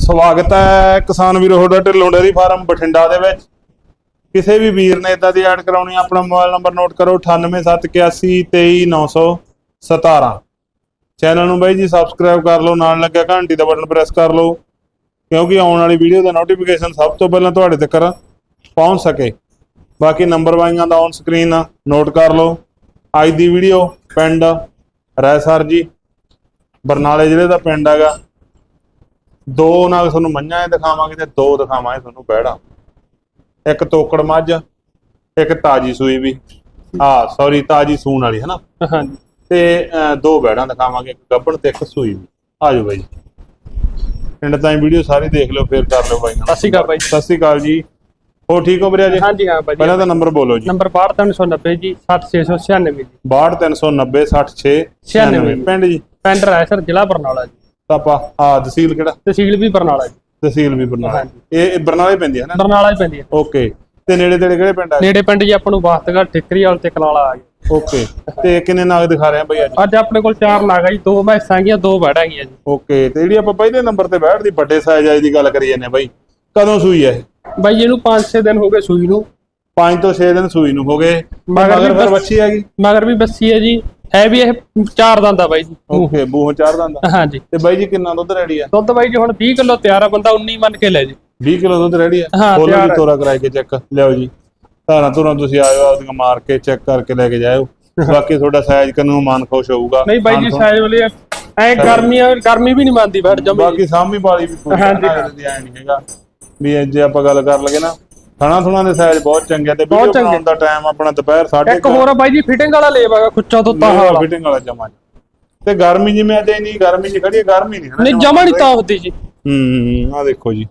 ਸਵਾਗਤ ਹੈ ਕਿਸਾਨ ਵੀਰੋ ਤੁਹਾਡਾ ਢਿੱਲੋਂ ਡੇਅਰੀ ਫਾਰਮ ਬਠਿੰਡਾ ਦੇ ਵਿੱਚ। ਕਿਸੇ ਵੀ ਵੀਰ ਨੇ ਇਦਾਂ ਦੀ ਐਡ ਕਰਾਉਣੀ ਆਪਣਾ ਮੋਬਾਈਲ ਨੰਬਰ ਨੋਟ ਕਰੋ 9871823917 ਚੈਨਲ ਨੂੰ ਬਾਈ ਜੀ ਸਬਸਕ੍ਰਾਈਬ ਕਰ ਲਓ, ਨਾਲ ਲੱਗਿਆ ਘੰਟੀ ਦਾ ਬਟਨ ਪ੍ਰੈਸ ਕਰ ਲਓ, ਕਿਉਂਕਿ ਆਉਣ ਵਾਲੀ ਵੀਡੀਓ ਦਾ ਨੋਟੀਫਿਕੇਸ਼ਨ ਸਭ ਤੋਂ ਪਹਿਲਾਂ ਤੁਹਾਡੇ ਤੱਕ ਪਹੁੰਚ ਸਕੇ। ਬਾਕੀ ਨੰਬਰ ਵਾਈਆਂ ਦਾ ਔਨ ਸਕਰੀਨ ਨੋਟ ਕਰ ਲਓ। ਅੱਜ ਦੀ ਵੀਡੀਓ ਪਿੰਡ ਰੈਸਰ ਜੀ, ਬਰਨਾਲੇ ਜ਼ਿਲ੍ਹੇ ਦਾ ਪਿੰਡ ਹੈਗਾ। ਦੋ ਨਾਲ ਤੁਹਾਨੂੰ ਮੰਝਾਂ ਦਿਖਾਵਾਂਗੇ ਤੇ ਦੋ ਦਿਖਾਵਾਂਗੇ ਤੁਹਾਨੂੰ ਬਹਿੜਾ ਇੱਕ ਤੋਕੜ ਮੱਝ ਇੱਕ ਤਾਜੀ ਸੂਈ ਵੀ। ਹਾਂ ਸੌਰੀ ਤਾਜੀ ਸੂਣ ਵਾਲੀ ਹੈ ਨਾ ਹਾਂਜੀ। ਤੇ ਦੋ ਬਹਿੜਾਂ ਦਿਖਾਵਾਂਗੇ ਇੱਕ ਗੱਬਣ ਤੇ ਇੱਕ ਸੂਈ ਵੀ। ਆ ਜਾਓ ਬਾਈ। ਪਿੰਡ ਤਾਈਂ ਵੀਡੀਓ ਸਾਰੀ ਦੇਖ ਲਿਓ ਫੇਰ ਕਰ ਲਿਓ ਬਾਈ ਸਤਿ ਸ਼੍ਰੀ ਅਕਾਲ ਬਾਈ ਸਤਿ ਸ਼੍ਰੀ ਅਕਾਲ ਜੀ। ਹੋ ਠੀਕ ਹੋ ਵੀਰੇ ਜੀ ਹਾਂਜੀ ਹਾਂ ਬਾਈ ਪਹਿਲਾਂ ਤਾਂ ਨੰਬਰ ਬੋਲੋ ਜੀ। ਨੰਬਰ 62390 ਜੀ 7696 ਜੀ। 62390 66 96 ਪਿੰਡ ਜੀ? ਪਿੰਡ ਰਾਇਸਰ ਜ਼ਿਲ੍ਹਾ ਬਰਨਾਲਾ ਜੀ। ਤਾਪਾ ਆ ਤਹਿਸੀਲ ਕਿਹੜਾ? ਤਹਿਸੀਲ ਵੀ ਬਰਨਾਲਾ ਜੀ। ਤਹਿਸੀਲ ਵੀ ਬਰਨਾਲਾ। ਇਹ ਇਹ ਬਰਨਾਲੇ ਪੈਂਦੀ ਹੈ ਨਾ? ਬਰਨਾਲਾ ਹੀ ਪੈਂਦੀ ਹੈ। ਓਕੇ ਤੇ ਨੇੜੇ ਤੇੜੇ ਕਿਹੜੇ ਪਿੰਡ ਆ ਨੇੜੇ ਪਿੰਡ ਜੀ ਆਪਾਂ ਨੂੰ ਬਾਸਤਗੜ ਠਿਕਰੀ ਵਾਲ ਤੇ ਕਲਾਲਾ ਆ ਗਏ। ਓਕੇ ਤੇ ਕਿੰਨੇ ਨਾਗ ਦਿਖਾ ਰਹੇ ਆ ਬਈ ਅੱਜ? ਅੱਜ ਆਪਣੇ ਕੋਲ ਚਾਰ ਨਾਗਾ ਜੀ ਦੋ ਮੈਸਾਂ ਗੀਆਂ ਦੋ ਵੜਾਂ ਗੀਆਂ ਜੀ। ਓਕੇ ਤੇ ਜਿਹੜੀ ਆਪਾਂ ਪਹਿਲੇ ਨੰਬਰ ਤੇ ਦੀ ਵੱਡੇ ਸਾਈਜ਼ ਆਈ ਦੀ ਗੱਲ ਕਰੀ ਜਾਂਦੇ ਆ ਬਾਈ। ਕਦੋਂ ਸੂਈ ਹੈ ਬਾਈ ਇਹਨੂੰ 5-6 ਦਿਨ ਹੋ ਗਏ ਸੂਈ ਨੂੰ। 5 ਤੋਂ 6 ਦਿਨ ਸੂਈ ਨੂੰ ਹੋ ਗਏ। ਮਗਰ ਵੀ ਬੱਚੀ ਹੈਗੀ ਮਗਰ ਵੀ ਬੱਸੀ ਹੈ ਜੀ। ਹੈ ਵੀ ਇਹ ਚਾਰ ਦੰਦ ਆ ਬਾਈ ਜੀ। ਓਕੇ ਬੂਹ ਚਾਰ ਦੰਦਾ ਹਾਂਜੀ। ਤੇ ਬਾਈ ਜੀ ਕਿੰਨਾ ਦੁੱਧ ਰੈਡੀ ਆ? ਦੁੱਧ ਬਾਈ ਜੀ ਹੁਣ 20 ਕਿਲੋ ਤਿਆਰ ਆ ਬੰਦਾ 19 ਮੰਨ ਕੇ ਲੈ ਜੀ। 20 ਕਿਲੋ ਦੁੱਧ ਰੈਡੀ ਆ? ਹਾਂ, ਖੋਲੋ ਤਿਆਰ ਜੀ। ਤੋਰਾ ਕਰਾਏ ਕੇ ਚੈੱਕ। ਲਿਆਓ ਜੀ। ਧਾਰਾਂ ਧੁਰਾਂ ਤੁਸੀਂ ਆਇਓ ਆਪਦੀਆਂ ਮਾਰ ਕੇ ਚੈੱਕ ਕਰਕੇ ਲੈ ਕੇ ਜਾਇਓ। ਬਾਕੀ ਤੁਹਾਡਾ ਸਾਈਜ਼ ਕੰਨੂ ਮਨ ਖੁਸ਼ ਹੋਊਗਾ। ਨਹੀਂ ਬਾਈ ਜੀ ਸਾਈਜ਼ ਵਾਲੇ ਐ ਗਰਮੀ ਗਰਮੀ ਵੀ ਨਹੀਂ ਮੰਨਦੀ ਬੈਠ ਜਮੀ ਬਾਕੀ ਸਾਹਮਣੀ ਵਾਲੀ ਵੀ ਹਾਂਜੀ। ਐ ਨਹੀਂ ਹੈਗਾ। ਵੀ ਜੇ ਆਪਾਂ ਗੱਲ ਕਰ ਲਗੇ ਨਾ ਥਣਾ ਥੁਣਾ ਦੇ ਸਾਈਜ਼ ਬਹੁਤ ਚੰਗੇ ਤੇ ਬਹੁਤ ਵੀਡੀਓ ਚੰਗੇ। ਬਣਾਉਣ ਦਾ ਟਾਈਮ ਆਪਣਾ ਦੁਪਹਿਰ 8:30 ਇੱਕ ਹੋਰ ਆ ਬਾਈ ਜੀ ਫਿਟਿੰਗ ਵਾਲਾ ਲੇਬ ਹੈਗਾ ਖੁੱਚਾ ਤੋਂ ਤਾਂ ਵਾਲਾ। ਫਿਟਿੰਗ ਵਾਲਾ ਜਮਾ ਤੇ ਗਰਮੀ ਜਿਵੇਂ ਅੱਜ ਇੰਨੀ ਗਰਮੀ ਚ ਖੜੀ ਗਰਮੀ ਨਹੀਂ ਨਹੀਂ ਜਮਾ ਨਹੀਂ ਤਾਂ ਹੁੰਦੀ ਜੀ। ਹੂੰ ਆ ਦੇਖੋ ਜੀ।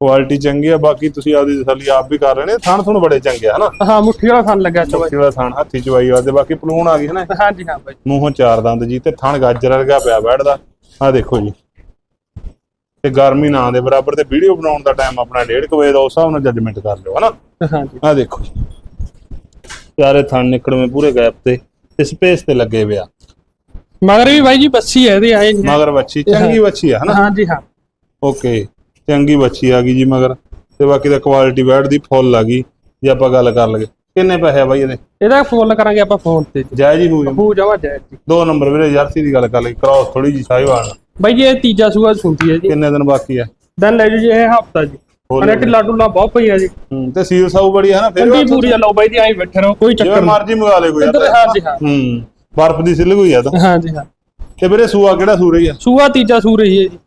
ਕੁਆਲਿਟੀ ਚੰਗੀ ਆ ਬਾਕੀ ਤੁਸੀਂ ਆਪਦੀ ਤਸੱਲੀ ਆਪ ਵੀ ਕਰ ਰਹੇ ਨੇ ਥਣ ਥਣ ਬੜੇ ਚੰਗੇ ਆ ਹਨਾ? ਹਾਂ ਮੁੱਠੀ ਵਾਲਾ ਥਣ ਲੱਗਿਆ ਚੋ ਜਿਹੜਾ ਥਣ ਹੱਥੀ ਚਵਾਈ ਵਾਦੇ ਬਾਕੀ ਪਲੂਣ ਆ ਗਈ ਹੈ ਨਾ ਹਾਂਜੀ ਹਾਂ ਬਾਈ। ਮੂੰਹੋਂ ਚਾਰ ਦੰਦ ਜੀ ਤੇ ਥਣ ਗਾਜਰ ਵਰਗਾ ਪਿਆ ਬੈਠਦਾ। ਆ ਦੇਖੋ ਜੀ। ਤੇ ਗਰਮੀ ਨਾ ਦੇ ਬਰਾਬਰ ਤੇ ਵੀਡੀਓ ਬਣਾਉਣ ਦਾ ਟਾਈਮ ਆਪਣਾ 1:30 ਵਜੇ ਦਾ ਉਸ ਹਿਸਾਬ ਨਾਲ ਜੱਜਮੈਂਟ ਕਰ ਲਿਓ ਹਨਾ? ਹਾਂਜੀ। ਆ ਦੇਖੋ ਜੀ। ਚਾਰੇ ਥਣ ਨਿਕੜਵੇਂ ਪੂਰੇ ਗੈਪ ਤੇ ਤੇ ਸਪੇਸ ਤੇ ਲੱਗੇ ਪਿਆ ਮਗਰ ਵੀ ਬਾਈ ਜੀ ਬੱਸੀ ਹੈ ਇਹਦੇ ਆਏ ਮਗਰ ਬੱਚੀ ਚੰਗੀ ਬੱਚੀ ਆ ਹਨਾ? ਹਾਂਜੀ ਹਾਂ। ਓਕੇ ਚੰਗੀ ਬੱਚੀ ਆ ਗਈ ਜੀ ਮਗਰ। ਤੇ ਬਾਕੀ ਦਾ ਕੁਆਲਿਟੀ ਬੈਡ ਦੀ ਫੁੱਲ ਆ ਗਈ। ਜੇ ਆਪਾਂ ਗੱਲ ਕਰ ਲਗੇ ਕਿੰਨੇ ਪੈਸੇ ਆ ਬਾਈ ਇਹਦੇ? ਇਹਦਾ ਫੋਨ ਕਰਾਂਗੇ ਆਪਾਂ ਫੋਨ ਤੇ। ਜੀ ਜਾਇਜ਼ ਹੀ ਬੂ ਜਮਾ ਜਾਇਜ਼ ਜੀ ਦੋ ਨੰਬਰ ਵੀਰੇ ਜਰਸੀ ਦੀ ਗੱਲ ਕਰ ਲਈ ਕ੍ਰਾਸ ਥੋੜੀ ਜੀ ਸਾਈਵਾਲ ਬਾਈ ਜੀ ਇਹ ਤੀਜਾ ਸੂਆ ਸੁਣਦੀ ਹੈ ਜੀ। ਕਿੰਨੇ ਦਿਨ ਬਾਕੀ ਆ? ਦਨ ਲੈ ਜੀ ਇਹ ਹਫਤਾ ਜੀ। ਅਨੇ ਢਿੱਲਾ ਡੁੱਲਾ ਬਹੁਤ ਪਈ ਆ ਜੀ। ਹੂੰ ਤੇ ਸੀਲ ਸਾਊ ਬੜੀ ਹੈ ਨਾ ਫਿਰ ਚੰਗੀ ਪੂਰੀ ਲਓ ਬਾਈ ਜੀ ਆਈ ਬੈਠੇ ਰਹੋ ਕੋਈ ਚੱਕਰ ਨਹੀਂ। ਮਰਜ਼ੀ ਮੰਗਾ ਲੈ ਕੋਈ ਇੱਧਰ ਹਾਂਜੀ ਹਾਂ ਹੂੰ। ਬਰਫ ਦੀ ਸਿੱਲ ਹੋਈ ਆ ਤਾਂ। ਹਾਂਜੀ ਹਾਂ। ਤੇ ਵੀਰੇ ਸੂਆ ਕਿਹੜਾ ਸੂ ਰਹੀ ਆ? ਸੂਆ ਤੀਜਾ ਸੂ ਰਹੀ ਹੈ ਜੀ।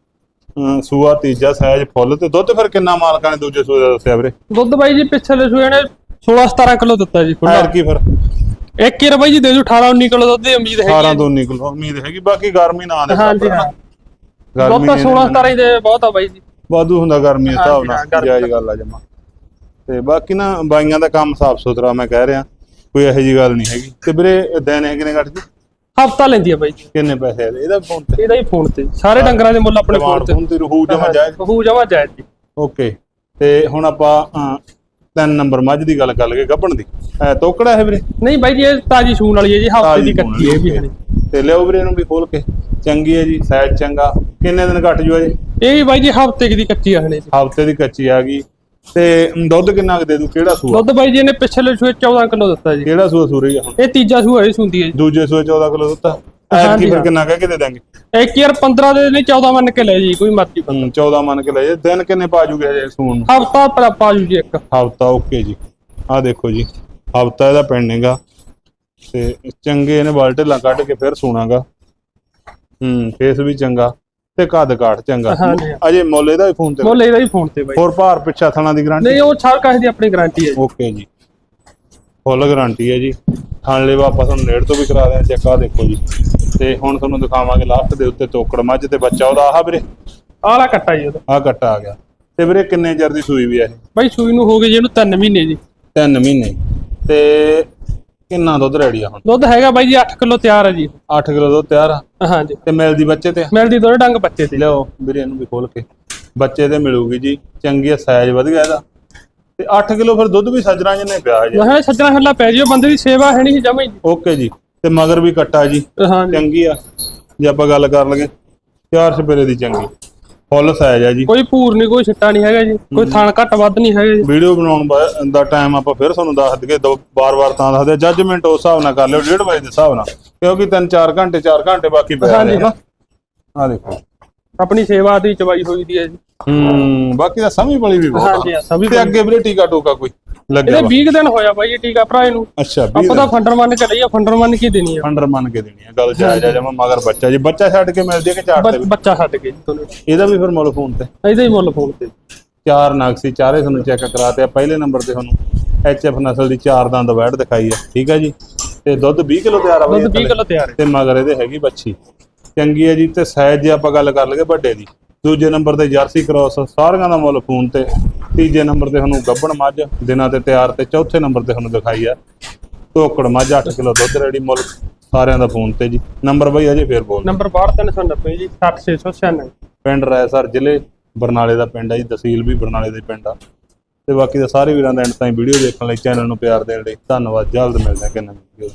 ਹਾਂ, ਸੂਆ ਤੀਜਾ ਸਾਈਜ਼ ਫੁੱਲ ਤੇ ਦੁੱਧ ਫਿਰ ਕਿੰਨਾ ਮਾਲਕਾਂ ਨੇ ਦੂਜੇ ਸੂਏ ਦਾ ਦੱਸਿਆ ਵੀਰੇ? ਦੁੱਧ ਬਾਈ ਜੀ ਪਿਛਲੇ ਸੂਏ ਨੇ 16 17 ਕਿਲੋ ਦਿੱਤਾ ਜੀ ਖੁੱਲਾ ਕੀ ਫਿਰ। ਇੱਕ ਹੀ ਬਾਈ ਜੀ ਦੇ ਦਿਓ 18 19 ਕਿਲੋ ਦੁੱਧ ਦੀ ਉਮੀਦ ਹੈਗੀ 18 ਹੈ ਤੋਂ 19 ਕਿਲੋ ਉਮੀਦ ਹੈਗੀ ਬਾਕੀ ਗਰਮੀ ਨਾ ਆਵੇ ਹਾਂਜੀ ਹਾਂ। ਦੁੱਧ ਗਰਮੀ ਤਾਂ ਨੇ 16 17 ਹੀ ਦੇ ਬਹੁਤ ਆ ਬਾਈ ਜੀ। ਵਾਧੂ ਹੁੰਦਾ ਗਰਮੀ ਦੇ ਹਿਸਾਬ ਨਾਲ ਜਾਇਜ਼ ਗੱਲ ਆ ਜਮਾ। ਤੇ ਬਾਕੀ ਨਾ ਬਾਈਆਂ ਦਾ ਕੰਮ ਸਾਫ਼ ਸੁਥਰਾ ਮੈਂ ਕਹਿ ਰਿਹਾ ਕੋਈ ਇਹੋ ਜੀ ਗੱਲ ਨਹੀਂ ਹੈਗੀ। ਤੇ ਵੀਰੇ ਦਿਨ ਹੈ ਕਿਨੇ ਘੱਟ ਜੀ ਹਫਤਾ ਲੈਂਦੀ ਆ ਬਾਈ ਜੀ। ਕਿੰਨੇ ਪੈਸੇ ਆ ਇਹਦੇ? ਫੋਨ ਤੇ? ਇਹਦਾ ਹੀ ਫੋਨ ਤੇ। ਸਾਰੇ ਡੰਗਰਾਂ ਦੇ ਮੁੱਲ ਆਪਣੇ ਫੋਨ ਤੇ। ਫੋਨ ਤੇ ਰਹੂ ਜਮਾ ਜਾਇਜ਼? ਬਹੂ ਜਮਾ ਜਾਇਜ਼ ਜੀ। ਓਕੇ। ਤੇ ਹੁਣ ਆਪਾਂ ਤਿੰਨ ਨੰਬਰ ਮੱਝ ਦੀ ਗੱਲ ਕਰ ਲਈਏ ਗੱਭਣ ਦੀ। ਐ ਤੋਕੜਾ ਹੈ ਵੀਰੇ? ਨਹੀਂ ਬਾਈ ਜੀ ਇਹ ਤਾਜੀ ਸੂਣ ਵਾਲੀ ਹੈ ਜੀ ਹਫ਼ਤੇ ਦੀ ਕੱਟੀ ਹੈ ਵੀ ਤੇ ਲਿਓ ਵੀਰੇ ਇਹਨੂੰ ਵੀ ਖੋਲ ਕੇ। ਚੰਗੀ ਹੈ ਜੀ ਸਾਈਜ਼ ਚੰਗਾ। ਕਿੰਨੇ ਦਿਨ ਘੱਟ ਜੂ ਅਜੇ ਇਹ ਵੀ ਬਾਈ ਜੀ ਹਫ਼ਤੇ ਦੀ ਕੱਚੀ ਆ ਹਲੇ ਜੀ। ਹਫ਼ਤੇ ਦੀ ਕੱਚੀ ਆ ਗਈ। ਤੇ ਦੁੱਧ ਕਿੰਨਾ ਦੇ ਦੂ? ਕਿਹੜਾ ਸੂਆ? ਦੁੱਧ ਬਾਈ ਜੀ ਨੇ ਪਿਛਲੇ ਸੂਏ 14 ਕਿਲੋ ਦਿੱਤਾ ਜੀ। ਕਿਹੜਾ ਸੂਆ ਸੂਰੀ ਆ ਇਹ ਤੀਜਾ ਸੂਆ ਇਹ ਸੁੰਦੀ ਹੈ ਜੀ। ਦੂਜੇ ਸੂਏ 14 ਕਿਲੋ ਦਿੱਤਾ। ਐਤ ਹਾਂਜੀ, ਕੀ ਫਿਰ। ਕਿੰਨਾ ਕਹਿ ਕੇ ਦੇ ਦਾਂਗੇ ਇੱਕ ਯਾਰ 15 ਦੇ ਨਹੀਂ 14 ਮੰਨ ਕੇ ਲੈ ਜੀ ਕੋਈ ਮਰਜ਼ੀ ਹੂੰ, 14 ਮੰਨ ਕੇ ਲੈ ਜੇ। ਦਿਨ ਕਿੰਨੇ ਪਾ ਜੂਗੇ ਹਜੇ ਸੂਣ ਨੂੰ? ਹਫਤਾ ਪਰ ਪਾਜੂ ਜੀ ਇੱਕ। ਹਫਤਾ ਓਕੇ ਜੀ। ਆਹ ਦੇਖੋ ਜੀ। ਹਫਤਾ ਇਹਦਾ ਪੈਂਡਿੰਗ ਆ। ਤੇ ਚੰਗੇ ਇਹਨੇ ਬਾਲਟੇਲਾਂ ਕੱਢ ਕੇ ਫਿਰ ਸੂਣਾਗਾ। ਹੂੰ ਫੇਸ ਵੀ ਚੰਗਾ ਤੇ ਕੱਦ ਕਾਠ ਚੰਗਾ। ਹਾਂਜੀ। ਅਜੇ ਮੁੱਲ ਇਹਦਾ ਵੀ ਫੋਨ ਤੇ ਮੁੱਲ ਇਹਦਾ ਹੀ ਫੋਨ ਤੇ ਬਾਈ। ਹੋਰ ਭਾਰ ਪਿੱਛਾ ਥਣਾ ਦੀ ਗਾਰੰਟੀ ਨਹੀਂ ਉਹ ਛਾਲ ਕਾਹ ਦੀ ਆਪਣੀ ਗਾਰੰਟੀ ਹੈ ਜੀ। ਓਕੇ ਜੀ। ਫੁੱਲ ਗਾਰੰਟੀ ਹੈ ਜੀ। ਥਣ ਲੈਵਾ ਆਪਾਂ ਤੁਹਾਨੂੰ ਨੇੜ ਤੋਂ ਵੀ ਕਰਾ ਦਿਆਂ ਚੈੱਕ ਆ ਦੇਖੋ ਜੀ। ਤੇ ਹੁਣ ਤੁਹਾਨੂੰ ਦਿਖਾਵਾਂਗੇ ਲਾਸਟ ਦੇ ਉੱਤੇ ਤੋਕੜ ਮੱਝ ਤੇ ਬੱਚਾ ਉਹਦਾ। ਆਹ ਵੀਰੇ। ਆਲਾ ਕੱਟਾ ਜੀ ਉਹਦਾ। ਆਹ ਕੱਟਾ ਆ ਗਿਆ। ਤੇ ਵੀਰੇ ਕਿੰਨੇ ਚਿਰ ਦੀ ਸੂਈ ਵੀ ਆ ਇਹ? ਬਾਈ ਸੂਈ ਨੂੰ ਹੋ ਗਏ ਜੀ ਇਹਨੂੰ 3 ਮਹੀਨੇ ਜੀ। 3 ਮਹੀਨੇ। ਤੇ ਕਿੰਨਾ ਦੁੱਧ ਰੈਡੀ ਆ ਹੁਣ? ਦੁੱਧ ਹੈਗਾ ਬਾਈ ਜੀ 8 ਕਿਲੋ ਤਿਆਰ ਹੈ ਜੀ। 8 ਕਿਲੋ ਦੁੱਧ ਤਿਆਰ ਆ? ਹਾਂਜੀ। ਤੇ ਮਿਲਦੀ ਬੱਚੇ ਤੇ? ਆ? ਮਿਲਦੀ ਦੋੜੇ ਡੰਗ ਬੱਚੇ ਤੇ। ਲਿਆਓ ਵੀਰੇ ਇਹਨੂੰ ਵੀ ਖੋਲ ਕੇ। ਬੱਚੇ ਤੇ ਮਿਲੂਗੀ ਜੀ। ਚੰਗੀ ਆ ਸਾਈਜ਼ ਵਧ ਗਿਆ ਇਹਦਾ। ਤੇ 8 ਕਿਲੋ ਫਿਰ ਦੁੱਧ ਵੀ ਸੱਜਣਾ ਜਿੰਨੇ ਪਿਆ ਜੀ। ਮੈਂ ਸੱਜਣਾ ਹੱਲਾ ਪੈ ਜਿਓ ਬੰਦੇ ਦੀ ਸੇਵਾ ਹੈ ਨਹੀਂ ਜਮਾ ਜੀ ਓਕੇ ਜੀ। ਤੇ ਮਗਰ ਵੀ ਕੱਟਾ ਜੀ। ਚੰਗੀ ਆ। ਜੇ ਆਪਾਂ ਗੱਲ ਕਰ ਲਗੇ ਚਾਰ ਸਪੇਰੇ ਦੀ ਚੰਗੀ। ਫੁੱਲ ਸਾਈਜ਼ ਹੈ ਜੀ। ਕੋਈ ਭੂਰ ਨਹੀਂ ਕੋਈ ਛਿੱਟਾ ਨਹੀਂ ਹੈਗਾ ਜੀ। ਕੋਈ ਥਾਣ ਘੱਟ ਵੱਧ ਨਹੀਂ ਹੈਗਾ ਜੀ। ਵੀਡੀਓ ਬਣਾਉਣ ਬਾ- ਦਾ ਟਾਈਮ ਆਪਾਂ ਫਿਰ ਤੁਹਾਨੂੰ ਦੱਸ ਦਈਏ ਦੋ ਵਾਰ-ਵਾਰ ਤਾਂ ਦੱਸਦੇ ਜੱਜਮੈਂਟ ਉਸ ਹਿਸਾਬ ਨਾਲ ਕਰ ਲਿਓ 1:30 ਵਜੇ ਦੇ ਹਿਸਾਬ ਨਾਲ। ਕਿਉਂਕਿ 3-4 ਘੰਟੇ 4 ਘੰਟੇ ਬਾਕੀ ਹਾਂਜੀ। ਨੇ। ਨਾ ਆ ਦੇਖੋ। ਆਪਣੀ ਸੇਵਾ ਦੀ ਚਵਾਈ ਹੋਈ ਦੀ ਹੈ ਜੀ। ਹੂੰ ਬਾਕੀ ਤਾਂ ਸਮਝ ਬਲੀ ਵੀ ਬਹੁਤ ਹਾਂਜੀ ਹਾਂ ਤੇ ਅੱਗੇ ਵੀਰੇ ਟੀਕਾ ਟੋਕਾ ਕੋਈ ਲੱਗਿਆ ਇਹਦੇ ਵਾ 20 ਦਿਨ ਹੋਇਆ ਬਾਈ ਇਹ ਟੀਕਾ ਭਰਾ ਨੂੰ ਅੱਛਾ 20 ਆਪਾਂ ਤਾਂ ਫੰਡਰ ਮੰਨ ਕੇ ਫੰਡਰ ਮੰਨ ਕੇ ਦੇਣੀ ਆ। ਮੰਨ ਕੇ ਦੇਣੀ ਹੈ ਗੱਲ ਜਾਇਜ਼ ਆ ਜਮਾ ਮਗਰ ਬੱਚਾ ਜੀ ਬੱਚਾ ਛੱਡ ਕੇ ਮਿਲਦੀ ਹੈ ਕਿ ਚਾਰ ਤੇ ਬ- ਬੱਚਾ ਛੱਡ ਕੇ ਜੀ ਤੁਹਾਨੂੰ ਇਹਦਾ ਵੀ ਫਿਰ ਮੁੱਲ ਫੋਨ ਤੇ? ਇਹਦਾ ਹੀ ਮੁੱਲ ਫੋਨ ਤੇ। ਚਾਰ ਨਗ ਸੀ ਚਾਰੇ ਤੁਹਾਨੂੰ ਚੈੱਕ ਕਰਾਤੇ ਆ ਪਹਿਲੇ ਨੰਬਰ ਤੇ ਤੁਹਾਨੂੰ ਐਚਐਫ ਨਸਲ ਦੀ ਚਾਰ ਦੰਦ ਵੈੜ ਦਿਖਾਈ ਆ ਠੀਕ ਹੈ ਜੀ? ਤੇ ਦੁੱਧ 20 ਕਿਲੋ ਤਿਆਰ ਆ ਬਈ ਦੁੱਧ 20 ਕਿਲੋ ਤਿਆਰ ਹੈ। ਤੇ ਮਗਰ ਇਹਦੇ ਹੈਗੀ ਬੱਚੀ। ਚੰਗੀ ਹੈ ਜੀ ਤੇ ਸਾਈਜ਼ ਜੇ ਆਪਾਂ ਗੱਲ ਕਰ ਲਈਏ ਵੱਡੇ ਦੀ। ਦੂਜੇ ਨੰਬਰ ਤੇ ਜਰਸੀ ਕ੍ਰਾਸ ਸਾਰਿਆਂ ਦਾ ਮੁੱਲ ਫੋਨ ਤੇ। ਤੀਜੇ ਨੰਬਰ ਤੇ ਤੁਹਾਨੂੰ ਗੱਬਣ ਮੱਝ ਦਿਨਾਂ ਤੇ ਤਿਆਰ ਤੇ ਚੌਥੇ ਨੰਬਰ ਤੇ ਤੁਹਾਨੂੰ ਦਿਖਾਈ ਆ। ਧੋਕੜ ਮੱਝ 8 ਕਿਲੋ ਦੁੱਧ ਰੈਡੀ ਮੁੱਲ ਸਾਰਿਆਂ ਦਾ ਫੋਨ ਤੇ ਜੀ। ਨੰਬਰ ਬਈ ਅਜੇ ਫੇਰ ਬੋਲ। ਨੰਬਰ 62390 ਜੀ 6696 ਪਿੰਡ ਰਾਇਸਰ ਜ਼ਿਲ੍ਹੇ ਬਰਨਾਲੇ ਦਾ ਪਿੰਡ ਹੈ ਜੀ ਤਹਿਸੀਲ ਵੀ ਬਰਨਾਲੇ ਦੇ ਪਿੰਡ ਆ। ਤੇ ਬਾਕੀ ਤਾਂ ਸਾਰੇ ਵੀਰਾਂ ਦਾ ਐਂਡ ਤਾਈਂ ਵੀਡੀਓ ਦੇਖਣ ਲਈ ਚੈਨਲ ਨੂੰ ਪਿਆਰ ਦੇਣ ਲਈ ਧੰਨਵਾਦ ਜਲਦ ਮਿਲਦੇ ਹਾਂ ਕਿ। ਨਵੀਂ ਵੀਡੀਓ।